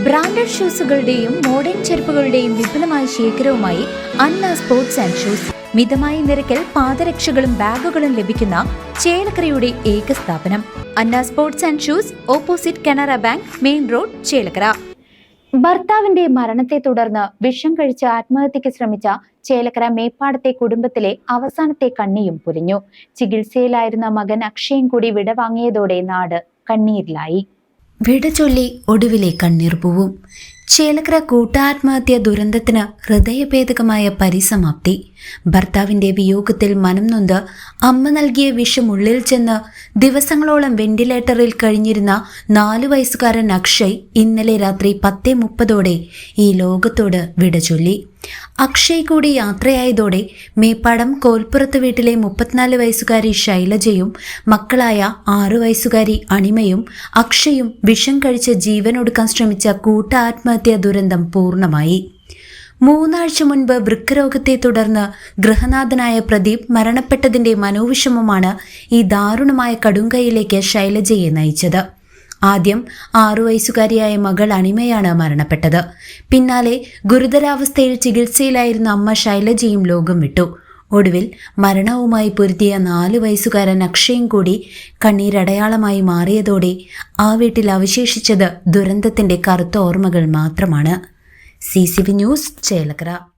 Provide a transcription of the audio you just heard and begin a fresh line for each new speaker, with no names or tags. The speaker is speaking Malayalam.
ബ്രാൻഡഡ് ഷൂസുകളുടെയും മോഡേൺ ചെരുപ്പുകളുടെയും വിപുലമായ ശേഖരവുമായി അന്ന സ്പോർട്സ് ആൻഡ് ഷൂസ്. മിതമായ നിരക്കിൽ പാദരക്ഷകളും ബാഗുകളും ലഭിക്കുന്ന ചേലക്കരയുടെ ഏക സ്ഥാപനം. Anna sports and shoes opposite Canara bank main road Chelakkara. ഭർത്താവിന്റെ മരണത്തെ തുടർന്ന് വിഷം കഴിച്ച് ആത്മഹത്യക്ക് ശ്രമിച്ച ചേലക്കര മേപ്പാടത്തെ കുടുംബത്തിലെ അവസാനത്തെ കണ്ണിയും പൊലിഞ്ഞു ചികിത്സയിലായിരുന്ന മകൻ അക്ഷയും കൂടി വിടവാങ്ങിയതോടെ നാട് കണ്ണീരിലായി. വിട ചൊല്ലി ഒടുവിലെ കണ്ണീർ ചേലക്കര കൂട്ടാത്മഹത്യ ദുരന്തത്തിന് ഹൃദയഭേദകമായ പരിസമാപ്തി. ഭർത്താവിന്റെ വിയോഗത്തിൽ മനം നൊന്ത് അമ്മ നൽകിയ വിഷം ഉള്ളിൽ ചെന്ന് ദിവസങ്ങളോളം വെന്റിലേറ്ററിൽ കഴിഞ്ഞിരുന്ന നാലു വയസ്സുകാരൻ അക്ഷയ് ഇന്നലെ രാത്രി പത്തേ മുപ്പതോടെ ഈ ലോകത്തോട് വിട ചൊല്ലി. അക്ഷയ് കൂടി യാത്രയായതോടെ മേപ്പാടം കോൽപ്പുറത്ത് വീട്ടിലെ മുപ്പത്തിനാല് വയസ്സുകാരി ശൈലജയും മക്കളായ ആറു വയസ്സുകാരി അണിമയും അക്ഷയും വിഷം കഴിച്ച് ജീവനൊടുക്കാൻ ശ്രമിച്ച കൂട്ട ആത്മഹത്യാ ദുരന്തം പൂർണമായി മൂന്നാഴ്ച മുൻപ് വൃക്കരോഗത്തെ തുടർന്ന് ഗൃഹനാഥനായ പ്രദീപ് മരണപ്പെട്ടതിന്റെ മനോവിഷമമാണ് ഈ ദാരുണമായ കടുങ്കയിലേക്ക് ശൈലജയെ നയിച്ചത്. ആദ്യം ആറു വയസ്സുകാരിയായ മകൾ അണിമയാണ് മരണപ്പെട്ടത്. പിന്നാലെ ഗുരുതരാവസ്ഥയിൽ ചികിത്സയിലായിരുന്ന അമ്മ ശൈലജയും ലോകം വിട്ടു. ഒടുവിൽ മരണവുമായി പൊരുതിയ നാലു വയസ്സുകാരൻ അക്ഷയും കൂടി കണ്ണീരടയാളമായി മാറിയതോടെ ആ വീട്ടിൽ അവശേഷിച്ചത് ദുരന്തത്തിന്റെ കറുത്ത ഓർമ്മകൾ മാത്രമാണ്. C news Chelakkara.